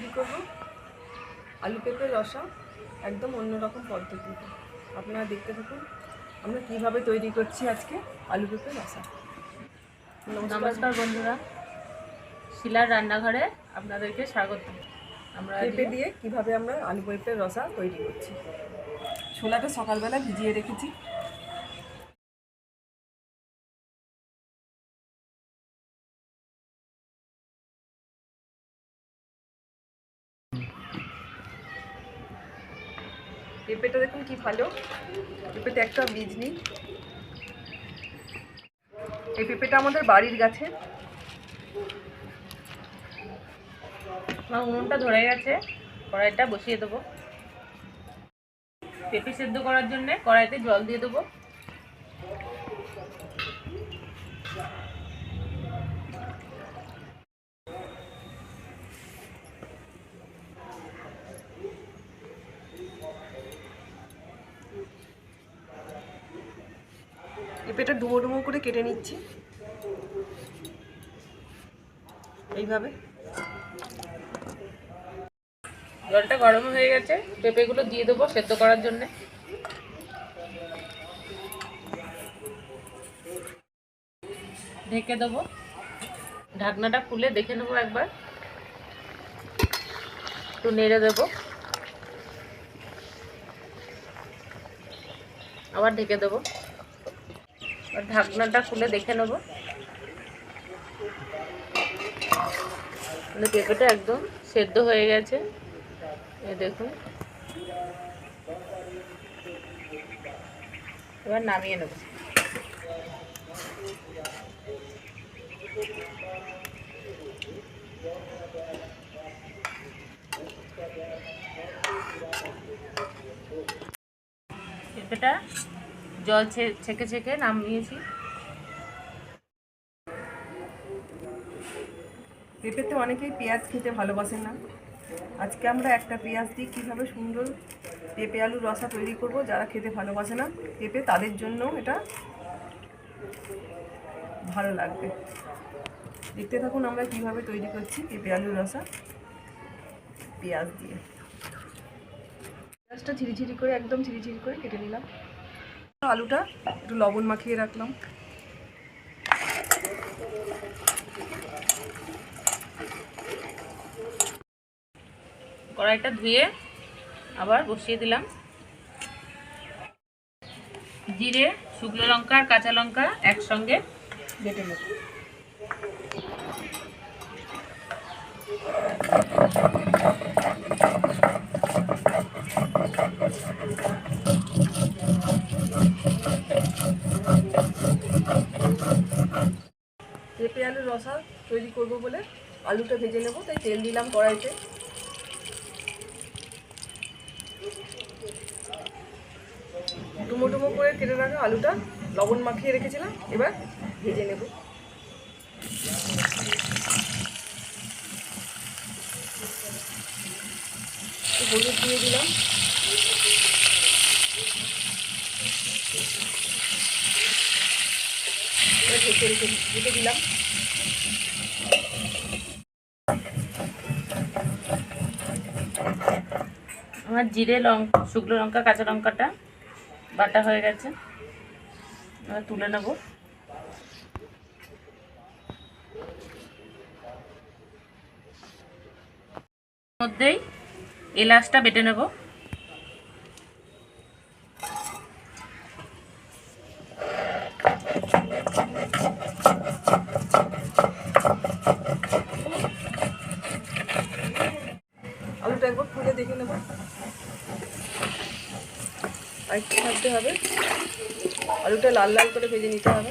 তৈরি করব। আলু পেঁপে রসা একদম অন্যরকম পদ্ধতিতে আপনারা দেখতে থাকুন আমরা কীভাবে তৈরি করছি আজকে আলু পেঁপে রসা নমস্কার। বন্ধুরা। শিলার রান্নাঘরে আপনাদেরকে স্বাগত। আমরা পেঁপে দিয়ে কীভাবে আমরা আলু পেঁপে রসা তৈরি করছি। ছোলাটা সকালবেলা ভিজিয়ে রেখেছি। পেঁপেটা দেখুন কি ভালো। পেঁপেতে একটা বীজ নেই। এই পেঁপেটা আমাদের বাড়ির গাছে। উনুনটা ধরে গেছে। কড়াইটা বসিয়ে দেবো। পেঁপে সেদ্ধ করার জন্য কড়াইতে জল দিয়ে দেবো পেঁপেটা ডুমো ডুমো করে কেটে নিচ্ছি। এইভাবে। জলটা গরম হয়ে গেছে, পেঁপেগুলো দিয়ে দেবো সেদ্ধ করার জন্য। ঢেকে দেবো। ঢাকনাটা খুলে দেখে নেব একবার। একটু নেড়ে দেবো। আবার ঢেকে দেবো। আর ঢাকনাটা খুলে দেখে নেব। মানে পেঁপেটা একদম সেদ্ধ হয়ে গেছে। এ দেখুন। এবার নামিয়ে নেব। পেঁপেটা জল ছেঁকে ছেঁকে নামিয়েছি। পেঁপেতে অনেকেই পেঁয়াজ খেতে ভালোবাসেন না। আজকে আমরা একটা পেঁয়াজ দিয়ে কীভাবে সুন্দর পেঁপে আলু রসা তৈরি করব যারা খেতে ভালোবাসে না, পেঁপে তাদের জন্য এটা ভালো লাগবে। দেখতে থাকুন আমরা কীভাবে তৈরি করছি পেঁপে আলু রসা পেঁয়াজ দিয়ে। পেঁয়াজটা ঝিরিঝিরি করে, একদম ঝিরিঝিরি করে কেটে নিলাম। আলুটা একটু লবণ মাখিয়ে রাখলাম। কড়াইটা ধুয়ে আবার বসিয়ে দিলাম। জিরে, শুকনো লঙ্কা আর কাঁচা লঙ্কা একসঙ্গে বেটে নেব পেঁপে আলুর রসা তৈরি করব বলে আলুটা ভেজে নেব, তাই তেল দিলাম কড়াইতে। ডুমো ডুমো করে কেটে রাখা আলুটা লবণ মাখিয়ে রেখেছিলাম, এবার ভেজে নেব। হলুদ দিয়ে দিলাম। ঢেকে রেখে দিলাম। আমার জিরে লঙ্কা শুকনো লঙ্কা, কাঁচা লঙ্কাটা বাটা হয়ে গেছে। আমরা তুলে নেব। মধ্যেই এলাচটা বেটে নেব আলুটা একবার খুলে দেখে নেব আর একটু ভাজতে হবে আলুটা লাল লাল করে ভেজে নিতে হবে।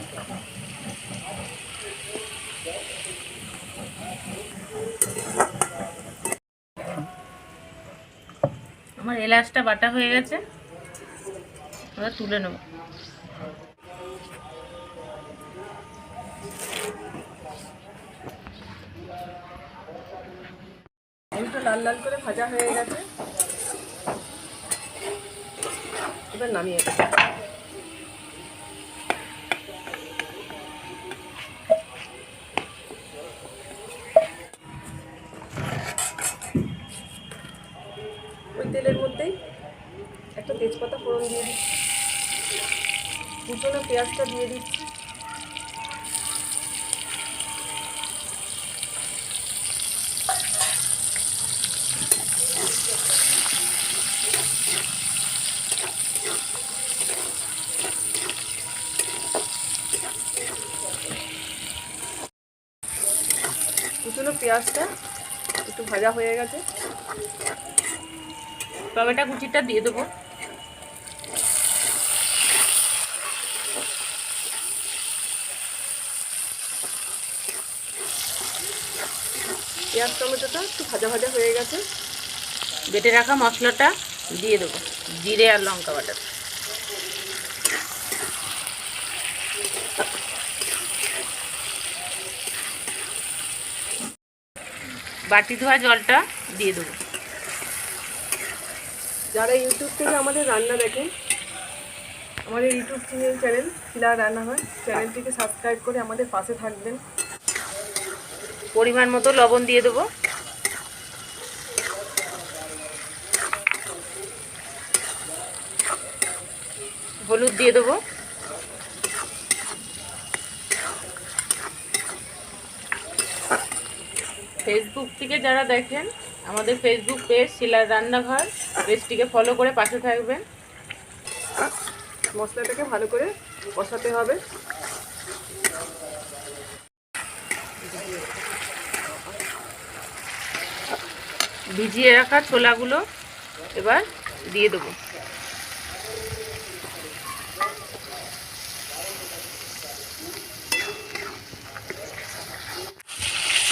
আমার এলাচটা বাটা হয়ে গেছে। এবার তুলে নেব। লাল লাল করে ভাজা হয়ে গেছে। এবার নামিয়ে ওই তেলের মধ্যেই একটা তেজপাতা ফোড়ন দিয়ে দিচ্ছি। কুচনো পেঁয়াজটা দিয়ে দিচ্ছি। কুচনো পেঁয়াজটা, একটু ভাজা হয়ে গেছে। টমেটো কুচিটা দিয়ে দেবো। পেঁয়াজ, টমেটোটা একটু ভাজা ভাজা হয়ে গেছে। বেটে রাখা মশলাটা দিয়ে দেবো, জিরে আর লঙ্কা বাটা বাটি ধোয়া জলটা দিয়ে দেবো। যারা ইউটিউব থেকে আমাদের রান্না দেখেন আমাদের ইউটিউব চ্যানেল চ্যানেল শিলা রান্না হয় চ্যানেলটিকে সাবস্ক্রাইব করে আমাদের পাশে থাকবেন। পরিমাণ মতো লবণ দিয়ে দেবো। হলুদ দিয়ে দেবো। ফেসবুক থেকে যারা দেখেন, আমাদের ফেসবুক পেজ, শিলার রান্নাঘর, পেজটিকে ফলো করে পাশে থাকবেন। মশলাটাকে ভালো করে কষাতে হবে। ভিজিয়ে রাখা ছোলাগুলো এবার দিয়ে দেবো।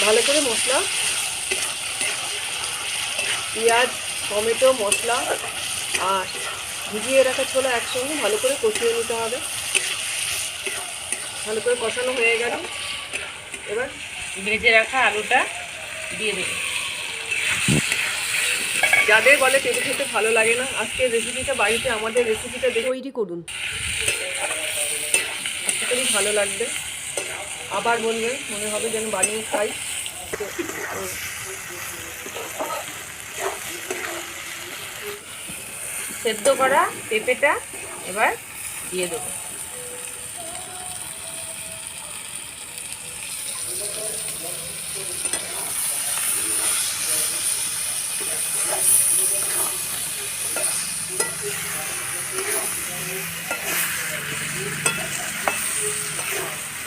ভালো করে মশলা পেঁয়াজ টমেটো মশলা আর ভিজিয়ে রাখা ছোলা একসঙ্গে ভালো করে কষিয়ে নিতে হবে। ভালো করে কষানো হয়ে গেল। এবার ভেজে রাখা আলুটা দিয়ে দেবো। যাদের বলে পেঁপে খেতে ভালো লাগে না আজকে রেসিপিটা বাড়িতে আমাদের রেসিপিটা তৈরি করুন। আশা করি ভালো লাগবে। আবার বলবেন মনে হবে যেন বানিয়ে খাই। সেদ্ধ করা পেঁপেটা এবার দিয়ে দেবো।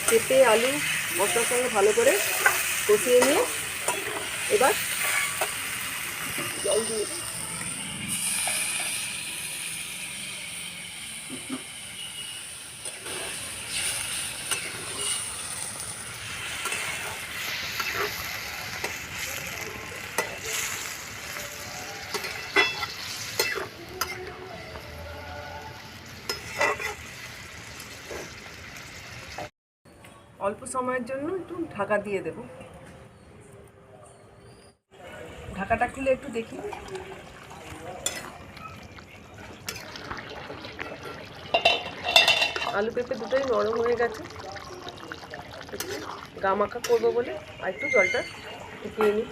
পেঁপে আলু মশলার সঙ্গে ভালো করে কষিয়ে নিয়ে এবার জল দিয়ে অল্প সময়ের জন্য একটু ঢাকা দিয়ে দেব। ঢাকাটা খুলে একটু দেখি। আলু পেঁপে দুটোই নরম হয়ে গেছে। গা মাখা করব বলে আর একটু জলটা ফুটিয়ে নিই।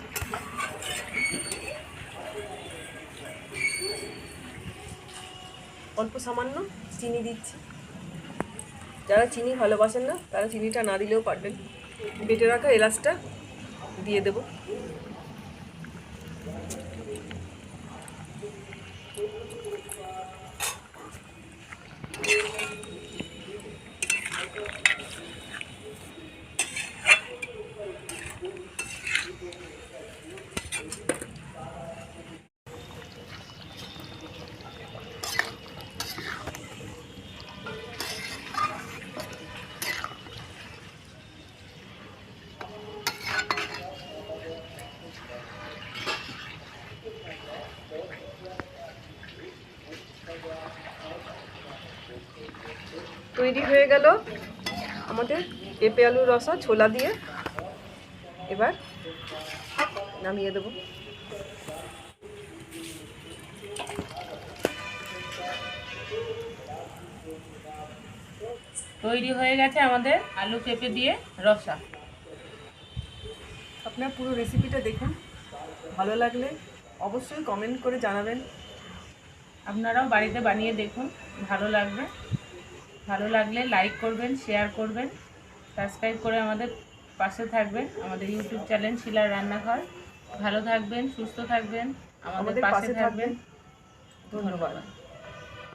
অল্প সামান্য চিনি দিচ্ছি। যারা চিনি ভালোবাসেন না, তারা চিনিটা না দিলেও পারবেন। বেটে রাখা এলাচটা দিয়ে দেব। তৈরি হয়ে গেল। আমাদের পেঁপে আলুর রসা ছোলা দিয়ে। এবার নামিয়ে দেবো। তৈরি হয়ে গেছে আমাদের আলু পেঁপে দিয়ে রসা। আপনার পুরো রেসিপিটা দেখুন। ভালো লাগলে অবশ্যই কমেন্ট করে জানাবেন। আপনারাও বাড়িতে বানিয়ে দেখুন ভালো লাগবে। ভালো লাগলে লাইক করবেন শেয়ার করবেন সাবস্ক্রাইব করে আমাদের পাশে থাকবেন আমাদের ইউটিউব চ্যানেল শিলার রান্নাঘর। ভালো থাকবেন সুস্থ থাকবেন আমাদের পাশে থাকবেন। ধন্যবাদ।